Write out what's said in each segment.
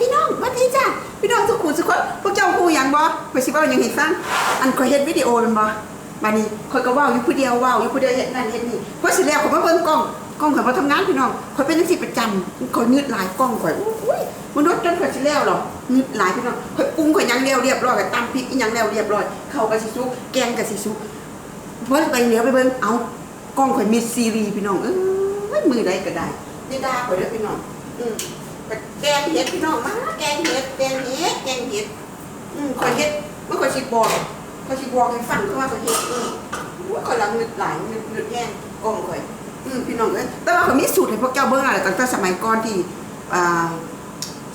พี่น้องมาทีจ้าพี่น้องทุกคนทุกคนพวกเจ้าฮู้หยังบ่ไปสิเว้าหยังให้ฟังอันข่อยเฮ็ดวิดีโอแมันบ่บัดนี้ข่อยก็เว้าอยู่ผู้เดียวเว้าอยู่ผู้เดียวเฮ็ดนั่นเฮ็ดนี่พอสิแล้วข่อยมาเบิ่งกล้องกล้องข่อยบ่ทำงานพี่น้องข่อยเป็นจังซี่ประจำข่อยงึดหลายกล้องข่อยอุ้ยมนุษย์จนข่อยสิแล้วหรองึดหลายพี่น้องข่อยปรุงข่อยหยังแล้วเรียบร้อยก็ตำพริกอีหยังแล้วเรียบร้อยข้าวก็สิสุกแกงก็สิสุกเพิ่นไปเหลียวไปเบิ่งเอ้ากล้องข่อยมีซีรีส์พี่น้องเอ้ยมือใดก็ได้นี่ด่าข่อยเด้อพี่น้องอืม แกงเห็ดพี่น้องมาแกงเห็ดแกงเห็ดแกงเห็ดอืมคอยเห็ดเมื่อคอยสิบอกคอยสิบอกให้ฟังคือว่าคอยเห็ดอืมว่าคอยลังนึกหลายนึกนึกแย่งกองคอยอืมพี่น้องเอ้ยแต่ว่าเขามีสูตรให้พวกเจ้าเบิ้งอะไรตั้งแต่สมัยก่อนที่อ่า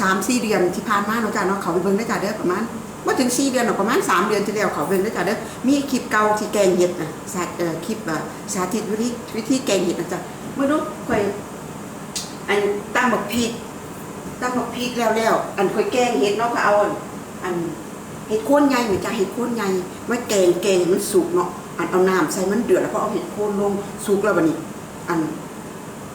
สามสี่เดือนที่ผ่านมาเนาะจ้ะเนาะเขาไปเบิ้งได้จ้ะเด้อประมาณว่าถึงสี่เดือนหรอกประมาณสามเดือนที่แล้วเขาเบิ้งได้จ้ะเด้อมีคลิปเก่าที่แกงเห็ดนะสาเอ่อคลิปอ่าสาธิตวิธีวิธีแกงเห็ดนะจ๊ะเมื่อนู้นคอยอันตั้งบักพริก ตั้งบักพริกแล้วแล้วอันค่อยแกงเห็ดเนาะก็เอาอันอันเห็ดโคนใหญ่เหมือนจะเห็ดโคนใหญ่มาแกงแกงมันสุกเนาะอันเอาน้ำใส่มันเดือดแล้วก็เอาเห็ดโคนลงสุกแล้วบัดนี้ อัน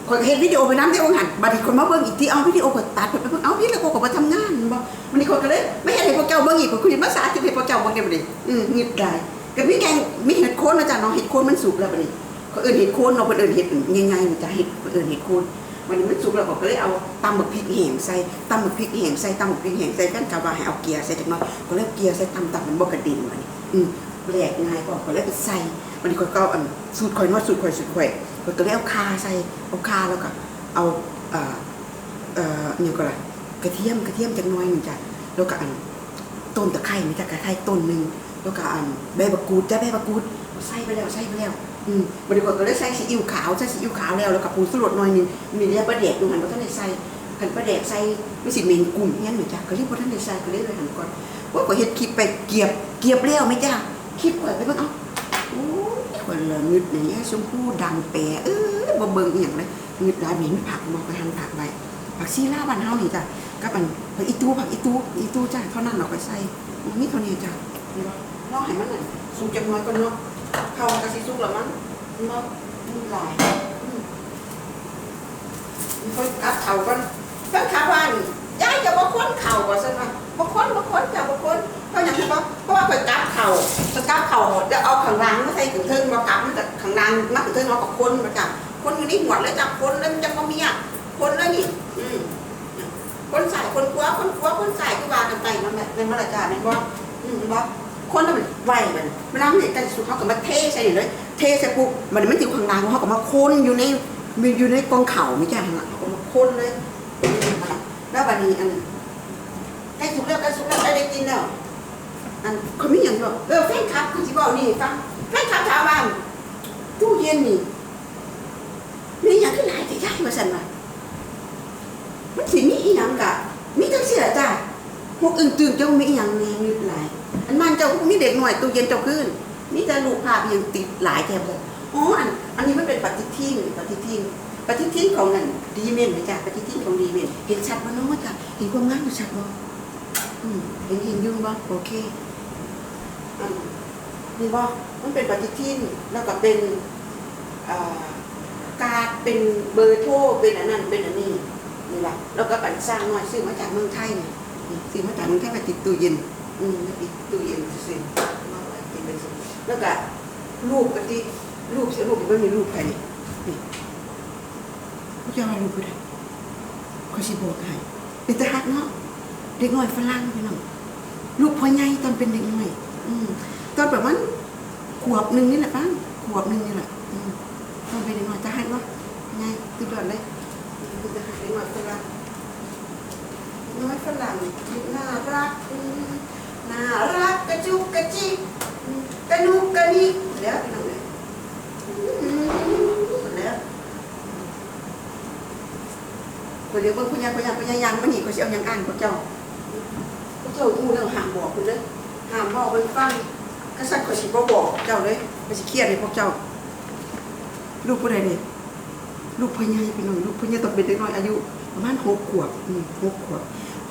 ข่อยเห็นวิดีโอไปน้ำที่องหันบัดนี้คนมาเบิ่งอีกทีเอาวิดีโอก็ตัดไปเบิ่งเอาพี่แล้วก็ก็มาทำงานบ่วันนี้คนก็เลยไม่เห็นให้พวกเจ้าเบิ่งอีกก็คุยภาษาที่ให้พวกเจ้าเบิ่งได้บัดนี้อืมงิดได้ก็มีแกงมีเห็ดโคนมาจ้ะเนาะเห็ดโคนมันสุกแล้วบัดนี้เขาเอิ้นเห็ดโคนเนาะเพิ่นเอิ้นเห็ดง่ายๆมันจะเห็ดเอิ้นเห็ดโคน วันนี้มันสุกแล้วก็เลยเอาตำหมึกพริกแห้งใส่ตำหมึกพริกแห้งใส่ตำหมึกพริกแห้งใส่กันกะว่าให้เอาเกียร์ใส่จักหน่อยก็เลยเกียร์ใส่ตำตำมันบ่กระดิ่งมันอืมแปลกง่ายก็ก็เลยใส่วันนี้ก็ก็อันสูตรข่อยนอดสูตรข่อยสูตรข่อยก็ก็เลยเอาคาใส่เอาคาแล้วก็เอาเอ่อเอ่อนี่ก็ล่ะกระเทียมกระเทียมจักหน่อยหนึงจ้ะแล้วก็อันต้นตะไคร้มีจ้ะไคร้ต้นหนึงแล้วก็อันใบมะกรูดจ้ะใบมะกรูดใส่ไปแล้วใส่ไปแล้ว อืมบริกรก็เลยใส่ซีอิ๊วขาวใส่ซีอิ๊วขาวแล้วแล้วกับปูสุรสหน่อยนึงมีเรียกปลาแดกอยู่หันว่าท่านได้ใส่หันปลาแดกใส่ไม่สิเมนกลุ่มเงี้ยหนูจ้ะก็เรียกว่าท่านได้ใส่ก็เลยกเลยหันก่อนว่าก็เฮ็ดคลิปไปเกียบเกียบแล้วไหมจ้ะคลิปเปิดไปเบิ่งเอ้าโอ้ยคนละงึดอย่างเงี้ยชมพู่ดังแปรเออบ่เบิ่งอีหยังเลยงึดหลายเหม็นผักบ่ไปหันผักไว้ผักซีลาบ้านเฮานี่จ้ะกับอันผักอีตู้ผักอีตู้อีตู้จ้ะเท่านั้นเราก็ใส่มันมีเท่านี้จ้ะนี่บ่รอให้มันน่ะสุกจังน้อยก่อนเนาะ เข้าก็สิสุกแล้วมั้งมามีหลายอืมมีคนกัดเข่ากันเพิ่นขาบ้านยายจะบ่ค้นเข่าว่าซั่นว่าบ่ค้นบ่ค้นจะบ่ค้นเพราะหยังเพราะเพราะว่าเพิ่นกัดเข่าเพิ่นกัดเข่าจะเอาข้างล่างมาใส่ถึงเทิงบ่กลับมันจะข้างล่างมาถึงเทิงเราก็ค้นมาจ้ะค้นอยู่นี่หมดแล้วจ้ะค้นแล้วมันจะบ่มีอะค้นแล้วนี่อืมคนใส่คนกลัวคนกลัวคนใส่คือว่ากันไปมันแบบเป็นมาละจ้ะแม่นบ่อืมบ่ คนน่ะมันไหวมันมันน้ำเนี่ยกันสุดเขาก็มาเทใส่นี่เลย เทใส่ปุ๊บมันมันอยู่ข้างล่างเขาก็มาค้นอยู่ในมีอยู่ในกองเข่าไม่ใช่ข้างหลังเขาก็มาค้นเลย แล้ววันนี้อันใกล้สุกแล้วใกล้สุกแล้วได้ได้กินแล้วอันเขาไม่อย่างเดียวเออแฟนคลับคือที่บอกนี่ฟังแฟนคลับถามว่าตู้เย็นนี่มีอย่างที่ไหนที่ยากมาสั่นมามันสิมีอีหยังกะมีทั้งเสียจ้ะพวกอื่นตื่นเจ้ามีอีหยังแน่มีหลายอันมัน เจ้าพวกมีเด็กหน่อยตู้เย็นเจ้าขึ้นนี่จะรูปภาพยังติดหลายแถบเลยอ๋ออันอันนี้มันเป็นปฏิทินปฏิทินปฏิทินของนั่นดีเมนนะจ๊ะปฏิทินของดีเมนเห็นชัดบ่เน้องจ้ะเห็นความงามอยู่ชัดบ่อืมเห็นเห็นยุ่งบ่โอเคอันนี่บ่มันเป็นปฏิทินแล้วก็เป็นการเป็นเบอร์โทรเป็นอันนั้นเป็นอันนี้นี่แหละแล้วก็ปันสร้างน้อยซื้อมาจากเมืองไทยนี่ซื้อมาจากเมืองไทยมาติดตู้เย็น อืมมาติดตู้เย็นซื้อๆมาไว้กินเป็นสุดแล้วก็รูปกันที่รูปเสียรูปมันมีรูปใครนี่นี่เขาจะมรูปไปได้เขาสิบอกให้เป็นตาฮักเนาะเด็กน้อยฝรั่งพี่น้องลูกพ่อใหญ่ตอนเป็นเด็กน้อย อืมตอนประมาขวบหนึ่งนี่แหละป้งขวบหนึ่งนี่แหละอืมตอนเป็นเด็กน้อยตาฮักเนาะไงตื่นยอดเลยเป็นตาฮักเด็กน้อยฝรั่งน้อยฝรั่งน่ารักอืม น่ารักกระจุกกระจิกกระนุกกระนิกแล้วพี่น้องเลยแล้วคนเดียวเบิ่งพยาพยาพยายามมันหนีเขาสิเอาหยังอ่านพวกเจ้าพวกเจ้าอู้แล้วห้ามบอกคุณเลยห้ามบอกเพิ่นฟังกษัตริย์เขาสิบ่บอกเจ้าเลยเขาสิเครียดให้พวกเจ้า ลูกผู้ใดเนี่ยลูกพ่อใหญ่พี่น้องลูกพ่อใหญ่ต้องเป็นเด็กน้อยอายุประมาณหกขวบหกขวบ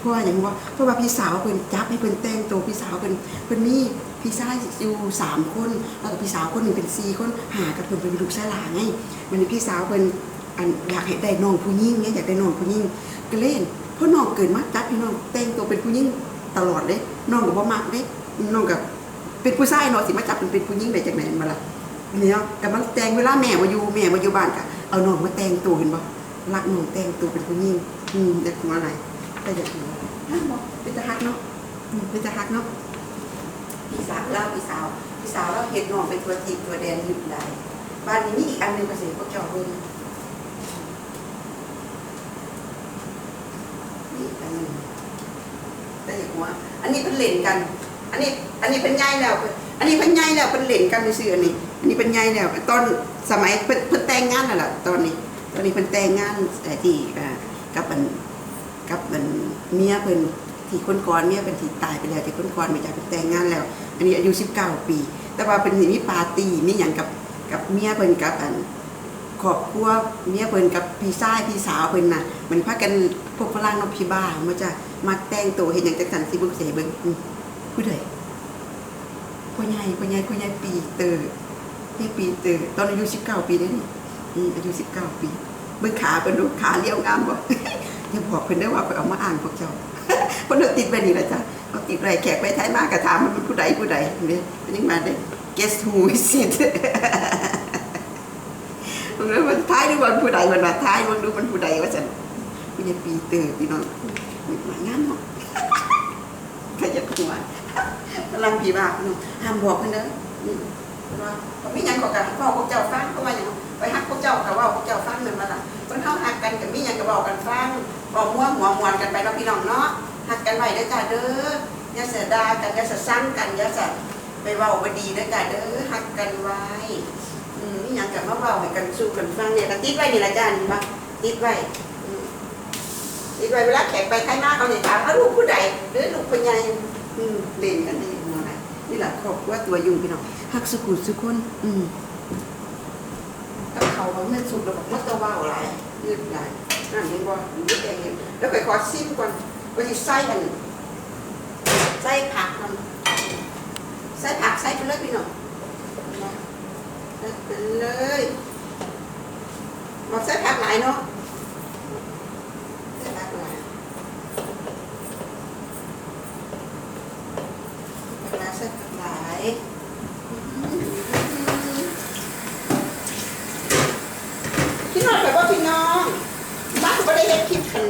ราะว่าอย่างว่าเพราะว่าพี่สาวเพิ่นจับให้เพิ่นแต่งตัวพี่สาวเพิ่นเพิ่นมีพี่ชายอยู่สามคนแล้วก็พี่สาวคนหนึ่งเป็นสี่คนหากับเพิ่นเป็นลูกชายหลานไงมันพี่สาวเพิ่นอันอยากให้ได้น้องผู้หญิงเนี่ยอยากได้น้องผู้หญิงก็เล่นเพราะน้องเกิดมาจัดพี่น้องแต่งตัวเป็นผู้หญิงตลอดเด้น้องก็บ่มักเด้น้องก็เป็นผู้ชายเนาะสิมาจับเป็นเป็นผู้หญิงได้จากไหนมาล่ะเนี่ยกำลังแต่งเวลาแม่มาอยู่แม่มาอยู่บ้านก็เอาน้องมาแต่งตัวเห็นบ่รักน้องแต่งตัวเป็นผู้หญิงอืมอยากหัวอะไร แต่อยากหัวฮักบ่เป็นตาฮักเนาะเป็นตาฮักเนาะพี่สาวเล่าพี่สาวพี่สาวเล่าเห็นน้องเป็นตัวจีบตัวแดนอยู่ได้บ้านนี้มีอีกอันหนึ่งก็สิพวกเจ้าเบิ่งนี่อันหนี้แต่อย่างว่าอันนี้เป็นเหรียญกัน อันนี้อันนี้เป็นใหญ่แล้ว อันนี้เป็นใหญ่แล้วเป็นเหรียญกันในซื่ออันนี้ อันนี้เป็นใหญ่แล้วตอนสมัยเพิ่นเพิ่นแต่งงานนั่นแหละตอนนี้ ตอนนี้เพิ่นแต่งงานเอ่ที่อ่า เมียเพิ่นที่คนก่อนเมียเป็นที่ตายไปแล้วที่คนก่อนไม่จากแต่งงานแล้ว อันนี้อายุ 19 ปี แต่ว่าเป็นสิมีปาร์ตี้มีหยังกับกับเมียเพิ่นกับอันครอบครัวเมียเพิ่นกับพี่ชายพี่สาวเพิ่นน่ะ มันพากันพวกฝรั่งนาะพี่บ้ามันจะมักแต่งตัวเฮ็ดหยังจังซั่นสิบิ่งเสเบิ่งผู้ใดพ่อใหญ่พ่อใหญ่พ่อใหญ่ปีเตอร์พี่ปีเตอร์ตอนอายุ19ปีเด้นี่อืมอายุ19ปีเบิ่งขาเพิ่นดูขาเลี้ยวงามบ่ อย่าบอกเพิ่นได้อว่าเพิ่นเอามาอ่านพวกเจ้าเพิ่นเอาติดไว้นี่ละจ้ะเอาติดไว้แขกไปไทยมาก็ถามมันเป็นผู้ใดผู้ใดเนี่เป็นยังมาเด้ guess who is it มันมันท้ายดูมันผู้ใดมันมาท้ายมันดูมันผู้ใดว่าฉันมันจะปีเตอร์พี่น้องมันมางานเนาะขยันหัวกำลังผีบ้าพี่น้องห้ามบอกเพิ่นเด้ออืมว่าเขาไม่ยังก็กันพ่อพวกเจ้าฟังเพราะว่าอย่างไปฮักพวกเจ้ากับว่าพวกเจ้าฟังนั่นมาล่ะเพิ่นเฮาฮักกันกับมีหยังก็บอกกันฟัง บอกมั่วหัวมวนกันไปเนาะพี่น้องเนาะฮักกันไว้เด้อจ้าเด้ออย่าเสียดายกันอย่าสะซังกันอย่าสะไปเว้าบ่ดีเด้อจ้าเด้อฮักกันไว้อืมนี่ยังกับมาเบาให้กันสู้กันฟังเนี่ยก็ติดไว้นี่ละจ้านี่มาติดไว้อืมติดไว้เวลาแขกไปไทยมาเขาเนี่ยถามว่าลูกผู้ใดหรือลูกผู้ใหญ่อืมเล่นกันนี่มองไหนนี่แหละครอบครัวตัวยุ่งพี่น้องฮักสุขุสุคนอืมกับเขาเขาไม่สุกแล้วบอกว่าตัวเบาหลายยืดหลาย นั่นเห็นบ่ยืดแดงเห็นแล้วค่อยขอซิมก่อนว่าสิใส่กันใส่ผักมันใส่ผักใส่ไปเลยพี่น้องนะไปเลยบอกใส่ผักหลายเนาะใส่ผักหลายผักหลายใส่ผักหลายพี่น้องไปว่าพี่น้องบ้านก็ได้เฮ็ดคลิปกัน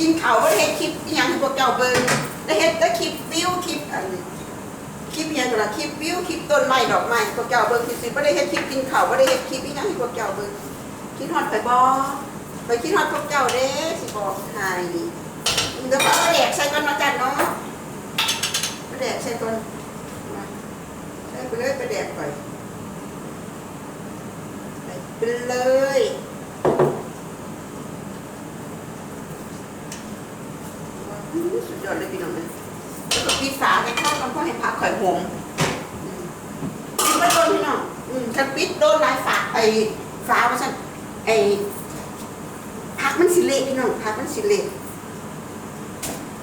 กินข้าวก็ได้เฮ็ดคลิปอหย่างที่พวกเจ้าเบิ่งได้เฮ็ดได้คลิปวิวคลิปอันคลิปอหยังก็ละคลิปวิวคลิปต้นไม้ดอกไม้พวกเจ้าเบิ่งสิๆบ่ได้เฮ็ดคลิปกินเขาวบ่ได้เฮ็ดคลิปอหยังให้พวกเจ้าเบิ่งคิดฮอดไปบ่ไปคิดฮอดพวกเจ้าเด้สิบอกให้เดี๋ยวเอาแดกใส่ก่อนเนาจ้ะเนาะเอาแดกใส่ก่อนมาใส่ไปเลยไปแดกไปไปเลยอื้อสุดยอดเลยพี่น้องเอ้ย แล้วก็ปิดฝาให้เข้ากันเพราะให้ ผักข่อยหอมอืมปิดไว้โดนพี่น้องอืมถ้าปิดโดนหลายฝาไอ้ฝาว่าซั่นไอ้ผักมันสิเละพี่น้องผักมันสิเละ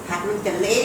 ผักมันจะเละ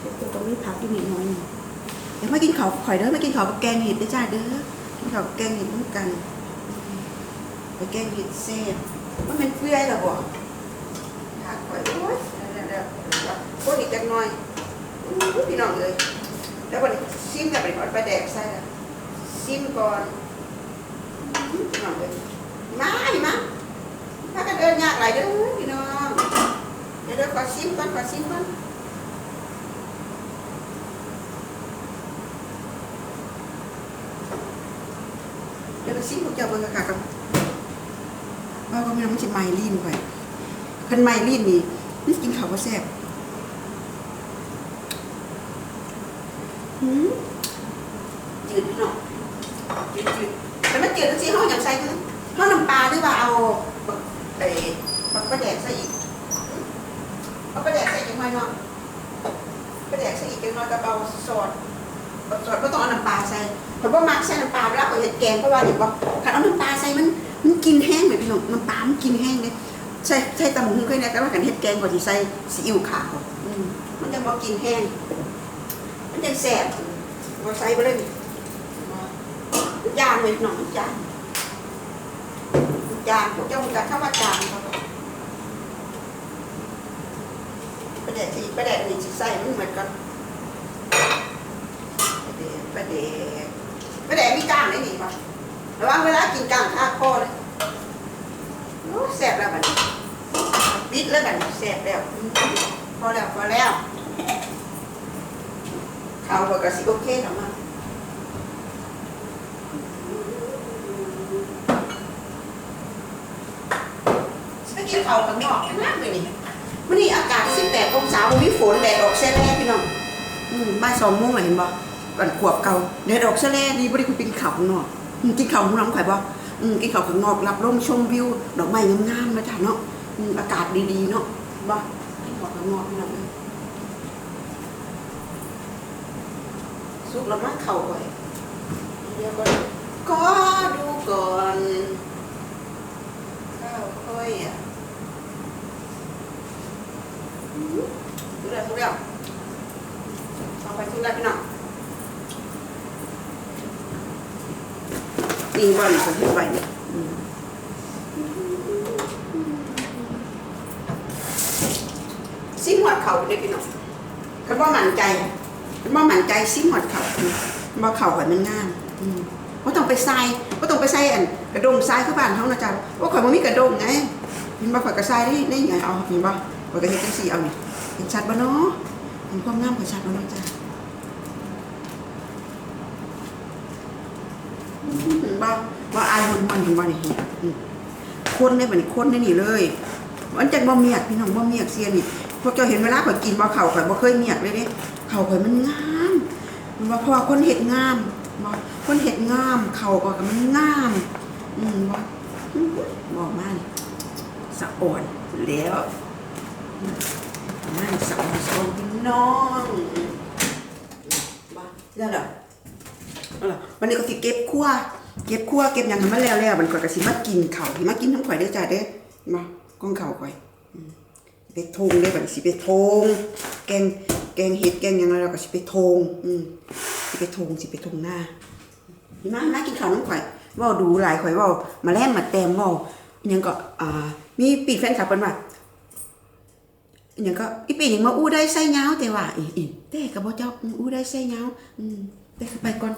เดี๋ยวตรงนี้ผักอีกนิดหน่อยหนึ่งเดี๋ยวมากินข้าวข่อยเด้อมากินข้าวกับแกงเห็ดด้อจ้าเด้อกินข้าวกับแกงเห็ดร่วมกันไปแกงเห็ดแซ่บมันเป็นเปื่อยเหรอบ่ผักข่อยโอ้ยเดี๋ยวเดี๋ยวโอ้ยอีกจักหน่อยอู้พี่น้องเลยแล้ววันนี้ซิมกับไปก่อนไปแดกใส่ละซิมก่อนอื้อพี่น้องเลยมาอีมาถ้ากันเดินยากหลายเด้อพี่น้องเดี๋ยวเดี๋ยวขอชิมก่อนขอชิมก่อน เดี๋ยวเราชิมพวกเจ้าเบิ่งค่ะกับว่าก็ไม่รู้มันจะไมลินไปคันไมลินนี่นี่กินข้าวก็แซ่บหืมจืดพี่น้องจืดจืดแต่มันจืดจริงๆเขาอย่างใส่คือเขาน้ำปลาหรือว่าเอาบักไอ้บักกระแดกใส่อีกเอากระแดกใส่จังไงเนาะกระแดกใส่อีกจังน้อยกระเบาซอสอสก็ต้องเอาน้ำปลาใส่ เพราะว่ามักใส่น้ำปลาเวลาเขาเห็ดแกงเพราะว่าเห็นบอกถ้าเอาน้ำปลาใส่มันมันกินแห้งเลยพี่น้องน้ำปลามันกินแห้งเลยใช่ใช่ตำบักหุ่งเคยเนี่ยแต่ว่ากันเฮ็ดแกงกว่าที่ใส่ซีอิ๊วขาวมันจะบ่กินแห้งมันจะแสบบ่ใส่บ่เลยจางเลยหนองจางจางพวกเจ้ามันจะเข้ามาจางเขาประเด็ดที่ประเด็ดนี่ใส่มันเหมือนกันประเด็ดประเด็ดป ระเด็ดมีกล้างได้นี่ป่ะระวังเวลากินกล้างคาคอเลยโอ้แสบแล้วบัดนี้บิดแล้วกันแสบแล้วพอแล้วพอแล้วเขาบอกกสิโอเคหรอมาไปกินข้าวข้างนอกกันมาเลยนี่วันนี้อากาศ 18 องศามีฝนแดดออกแซ่แล่พี่น้อง อืมบ่ายสองโมงเลยเห็นบ่ก่ อนขวบเก่าแดดออกแซ่แล่ดีบ่ได้คุณกินข้าวข้างนอกกินข้าวข้างนอกข่อยบ่อืมกินข้าวข้างนอกรับลมชมวิว ดอกไม้งามๆนะจ๊ะเนาะอากาศดีๆเนาะบ่กินข้าวข้างนอกพี่น้องสุกแล้วมาเข้าไว้เดี๋ยวก่อนก็ดูก่อนข้าวค่อยอะอืมดูแล้วดูแล้วเอาไปทุกแล้วพี่น้อง นี่บ่อนเขาเฮ็ดไว้เนี่ยอืมซิมหอดเขาเด้อพี่น้องก็บ่มั่นใจก็บ่มั่นใจซิมหอดเขาบ่เข่าข่อยมันงามอืมบ่ต้องไปใส่บ่ต้องไปใส่อันกระดงทรายคือบ้านเฮานะจ๊ะว่าข่อยบ่มีกระดงไงเห็นบ่ข่อยก็ใส่ได้ได้ไงเอาเห็นบ่ข่อยก็เฮ็ดจังซี่เอานี่เห็นชัดบ่เนาะเห็นความงามข่อยชัดบ่เนาะจ้ะ บ่ว่าอายมันมันเห็นบ่นี่คนได้บัดนี้คนได้นี่เลย มันจังบ่เมียกพี่น้องบ่เมียกเสียนี่พวกเจ้าเห็นเวลาข่อยกินบ่เข่าข่อยบ่เคยเมียกเลยเด้เข่าข่อยมันงามมันว่าพราะว่าคนเฮ็ดงามบ่คนเฮ็ดงาม เข่าก็มันงาม อืมบ่บอกมานี่สะอ่อนแล้วอืมมานี่สะอ่อนสะอ่อนพี่น้องบ่แล้วเอาล่ะวันนี้ก็สิเก็บครัว เก็บครัวเก็บยังให้มันแล้วมันข่อยก็สิมากินเขามากินน้ำข่อยเด้จ้าเด้มาก้องข้าข่อยไปทงเลยบัดนี้สิไปทงแกงแกงเห็ดแกงยังแล้วเราก็สิไปทงอืมสิไปทงสิไปทงหน้าพี่มามากินข้าวน้ำข่อยว้าดูหลายข่อยว้ามาแล่นมาแต้มว้ายังก็อ่ามีปีแฟนคลับเพิ่นว่ายังก็อีปียังมาอู้ได้ไส้ยาแต่ว่าอีอีแต่ก็บ่เจ้าอู้ได้ไส้ยาอืม ไปไปก่อน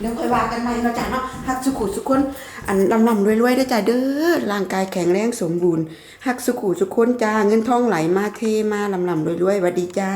เดี๋ยวค่อยว่ากันใหม่เนาะจ้ะเนาะฮักสุขุสุขคน อันลำลำรวยรวยได้จ้ะเด้อ ร่างกายแข็งแรงสมบูรณ์ฮักสุขุสุขคนจ้า เงินทองไหลมาเทมาลำลำรวยรวยวัดดีจ้า